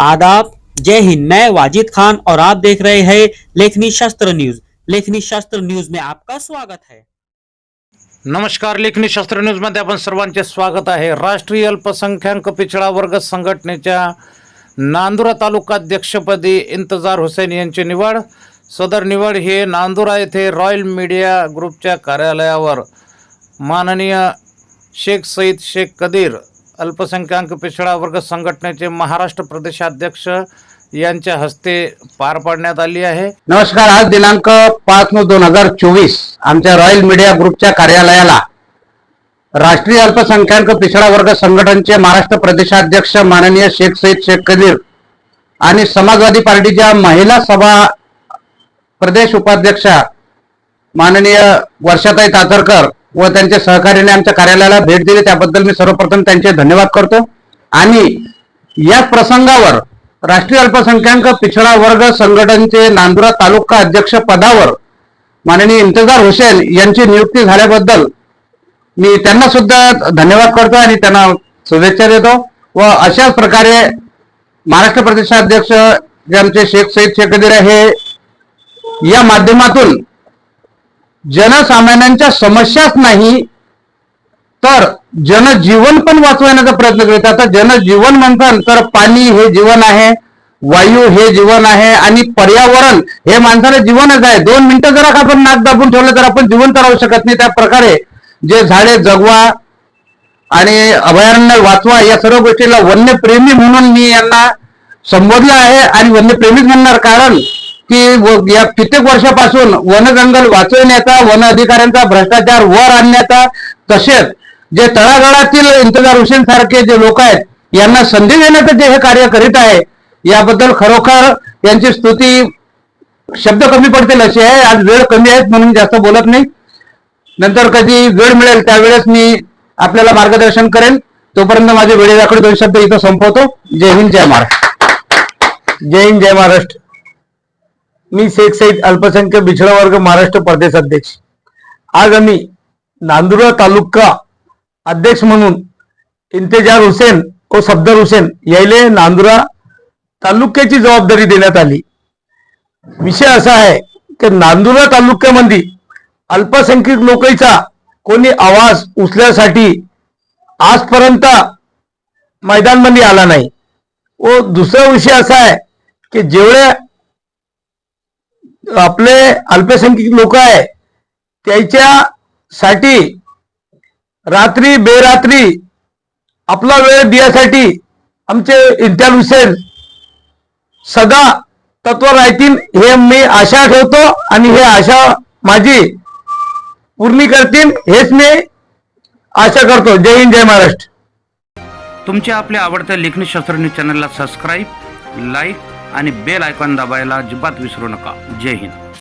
आदाब। जय हिंद। मैं वाजिद खान और आप देख रहे हैं लेखनी शास्त्र न्यूज। लेखनी शास्त्र न्यूज में आपका स्वागत है। नमस्कार लेखनी शास्त्र न्यूजमध्ये आपण सर्वांचे स्वागत आहे. राष्ट्रीय अल्पसंख्याक पिछडा वर्ग संघटनेच्या नांदुरा तालुका अध्यक्षपदी इंतजार हुसेन यांची निवड. सदर निवड हे नांदुरा येथे रॉयल मीडिया ग्रुपच्या कार्यालयावर. माननीय शेख सईद शेख कदीर अल्पसंख्याक पिछडा वर्ग संघटनेचे महाराष्ट्र प्रदेशाध्यक्ष यांच्या हस्ते पार पाडण्यात आली आहे. नमस्कार आज दिनांक पाच नऊ दोन हजार चोवीस आमच्या रॉयल मीडिया ग्रुपच्या कार्यालयाला राष्ट्रीय अल्पसंख्याक पिछडा वर्ग संघटनचे महाराष्ट्र प्रदेशाध्यक्ष माननीय शेख सईद शेख कदीर आणि समाजवादी पार्टीच्या महिला सभा प्रदेश उपाध्यक्षा माननीय वर्षाताई तातरकर व त्यांच्या सहकार्याने आमच्या कार्यालयाला भेट दिली. त्याबद्दल मी सर्वप्रथम त्यांचे धन्यवाद करतो. आणि या प्रसंगावर राष्ट्रीय अल्पसंख्याक पिछडा वर्ग संघटनचे नांदुरा तालुका अध्यक्ष पदावर माननीय इंतजार हुसेन यांची नियुक्ती झाल्याबद्दल मी त्यांना सुद्धा धन्यवाद करतो आणि त्यांना शुभेच्छा देतो. व अशाच प्रकारे महाराष्ट्र प्रदेशाध्यक्ष जे आमचे शेख सईद शेख हे आहे या माध्यमातून जनसामान्यांच्या समस्याच नाही तर जनजीवन पण वाचवण्याचा प्रयत्न करीत आता जनजीवन म्हणतात तर पाणी हे जीवन आहे वायू हे जीवन आहे आणि पर्यावरण हे माणसाला जीवनच आहे. दोन मिनिटं जरा का आपण नाक दाबून ठेवलं तर आपण जिवंत राहू शकत नाही. त्या प्रकारे जे झाडे जगवा आणि अभयारण्य वाचवा या सर्व गोष्टीला वन्यप्रेमी म्हणून मी यांना संबोधलं आहे. आणि वन्यप्रेमीच म्हणणार कारण की या कित्येक वर्षापासून वन जंगल वाचवण्याचा वन अधिकाऱ्यांचा भ्रष्टाचार वर आणण्याचा तसेच जे तळागाळातील इंतजार हुसेन सारखे जे लोक आहेत यांना संधी देण्याचं जे हे कार्य करीत आहे याबद्दल खरोखर यांची स्तुती शब्द कमी पडतील अशी आहे. आज वेळ कमी आहे म्हणून जास्त बोलत नाही. नंतर कधी वेळ मिळेल त्यावेळेस मी आपल्याला मार्गदर्शन करेन तोपर्यंत माझे वेळेदाखले दोन शब्द इथं संपवतो. जय हिंद जय महाराष्ट्र. जय हिंद जय महाराष्ट्र. मी शेख सईद अल्पसंख्य बिछडा वर्ग महाराष्ट्र प्रदेश अध्यक्ष. आज आम्ही नांदुरा तालुका अध्यक्ष म्हणून इंतेजार हुसेन व सफदर हुसेन यायले नांदुरा तालुक्याची जबाबदारी देण्यात आली. विषय असा आहे की नांदुरा तालुक्यामध्ये अल्पसंख्यक लोकांचा कोणी आवाज उचल्यासाठी आजपर्यंत मैदानमध्ये आला नाही. व दुसरा विषय असा आहे की जेवढ्या आपले अल्पसंख्यक लोक आहे त्याच्यासाठी रात्री बेरात्री आपला वेळ देण्यासाठी आमचे इम्तियान हुसेन सदा तत्व राहतील हे मी आशा ठेवतो आणि हे आशा माझी पूर्ण करतील हेच मी आशा करतो. जय हिंद जय महाराष्ट्र. तुमच्या आपल्या आवडत्या लेखनी शास्त्र न्यूज चॅनलला सबस्क्राईब लाईक आणि बेल आयकॉन दाबायला अजिबात विसरू नका. जय हिंद.